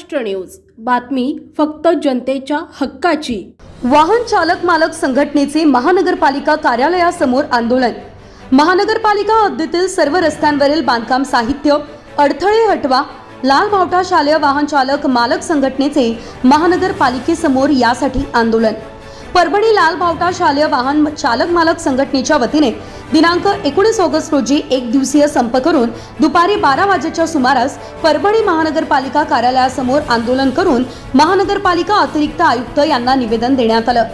Maharashtra news. बातमी फक्त जनतेच्या हक्काची. वाहन चालक मालक संघटनेचे महानगरपालिका कार्यालयासमोर आंदोलन. महानगरपालिका हद्दीतील सर्व रस्त्यांवरील बांधकाम साहित्य अडथळे हटवा लाल मावठा शालेय वाहन चालक मालक संघटनेचे महानगरपालिकेसमोर यासाठी आंदोलन. परभणी लाल बावटा शालेय वाहन चालक मालक संघटनेच्या वतीने दिनांक एकोणीस ऑगस्ट रोजी एक दिवसीय संप करून दुपारी बारा वाजेच्या सुमारास परभणी महानगरपालिका कार्यालयासमोर आंदोलन करून महानगरपालिका अतिरिक्त आयुक्त यांना निवेदन देण्यात आलं.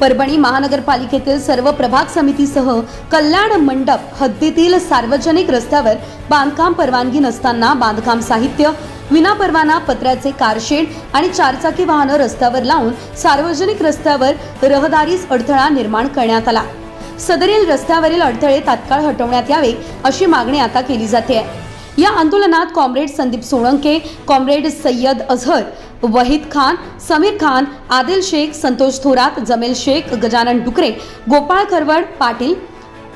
परभणी महानगरपालिकेतील सर्व प्रभाग समितीसह कल्याण मंडप हद्दीतील सार्वजनिक रस्त्यावर बांधकाम परवानगी नसताना बांधकाम साहित्य विनापरवाना पत्र्याचे कारशेड आणि चारचाकी वाहनं रस्त्यावर लावून सार्वजनिक रस्त्यावर रहदारीस अडथळा निर्माण करण्यात आला. सदरील रस्त्यावरील अडथळे तात्काळ हटवण्यात यावे अशी मागणी आता केली जाते. या आंदोलनात कॉम्रेड संदीप सोळंके कॉम्रेड सय्यद अझहर वहीद खान समीर खान आदिल शेख संतोष थोरात जमेल शेख गजानन डुकरे गोपाळ खरवड पाटील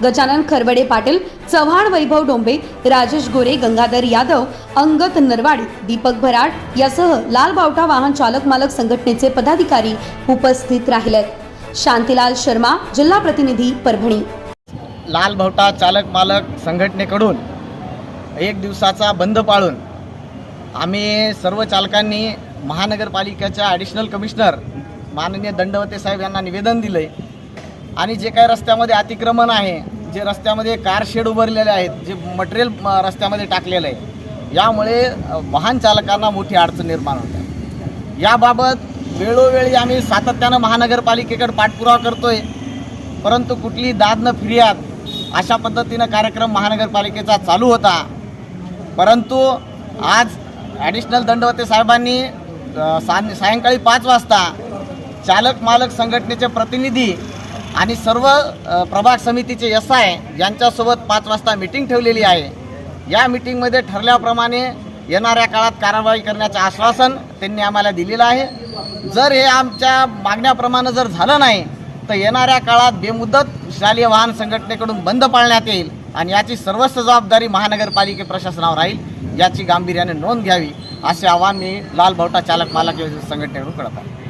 गजानन खरवडे पाटील चव्हाण वैभव डोंबे राजेश गोरे गंगाधर यादव अंगत नरवाडी दीपक भराड यासह लाल बावटा वाहन चालक मालक संघटनेचे पदाधिकारी उपस्थित राहिलेत. शांतीलाल शर्मा जिल्हा प्रतिनिधी परभणी. लाल बावटा चालक मालक संघटनेकडून एक दिवसाचा बंद पाळून आम्ही सर्व चालकांनी महानगरपालिकेच्या ॲडिशनल कमिशनर माननीय दंडवते साहेब यांना निवेदन दिलं आहे आणि जे काही रस्त्यामध्ये अतिक्रमण आहे जे रस्त्यामध्ये कार शेड उभारलेले आहेत जे मटेरियल रस्त्यामध्ये टाकलेलं आहे यामुळे वाहन चालकांना मोठी अडचण निर्माण होते. याबाबत वेळोवेळी आम्ही सातत्यानं महानगरपालिकेकडे पाठपुरावा करतोय परंतु कुठली दाद न फिर्याद अशा पद्धतीनं कार्यक्रम महानगरपालिकेचा चालू होता. परंतु आज ॲडिशनल दंडवते साहेबांनी सायंकाळी पाच वाजता चालक मालक संघटनेचे प्रतिनिधी आणि सर्व प्रभाग समितीचे एस आय यांच्यासोबत पाच वाजता मिटिंग ठेवलेली आहे. या मिटिंगमध्ये ठरल्याप्रमाणे येणाऱ्या काळात कारवाई करण्याचे आश्वासन त्यांनी आम्हाला दिलेलं आहे. जर हे आमच्या मागण्याप्रमाणे जर झालं नाही तर येणाऱ्या काळात बेमुदत शालेय वाहन संघटनेकडून बंद पाळण्यात येईल आणि याची सर्वस्व जबाबदारी महानगरपालिके प्रशासनावर राहील याची गांभीर्याने नोंद घ्यावी असे आवाहन मी लाल भावटा चालक मालक संघटनेकडून करत आहे.